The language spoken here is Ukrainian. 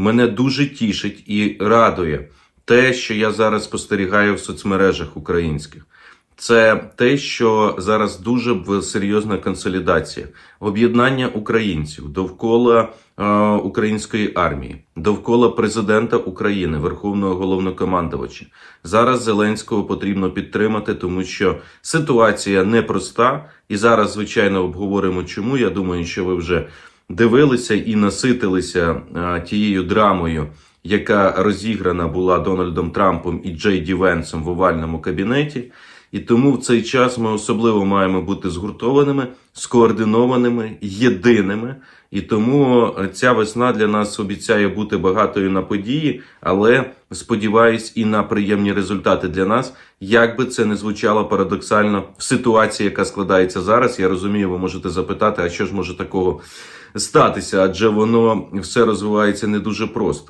Мене дуже тішить і радує те, що я зараз спостерігаю в соцмережах українських. Це те, що зараз дуже серйозна консолідація, об'єднання українців довкола е, української армії, довкола президента України, Верховного головнокомандувача. Зараз Зеленського потрібно підтримати, тому що ситуація непроста. І зараз, звичайно, обговоримо, чому. Я думаю, що ви вже дивилися і наситилися е, тією драмою, яка розіграна була Дональдом Трампом і Джей Ді Венсом в овальному кабінеті. І тому в цей час ми особливо маємо бути згуртованими, скоординованими, єдиними. І тому е, ця весна для нас обіцяє бути багатою на події, але сподіваюсь і на приємні результати для нас. Як би це не звучало парадоксально в ситуації, яка складається зараз. Я розумію, ви можете запитати, а що ж може такого статися? Адже воно все розвивається не дуже просто.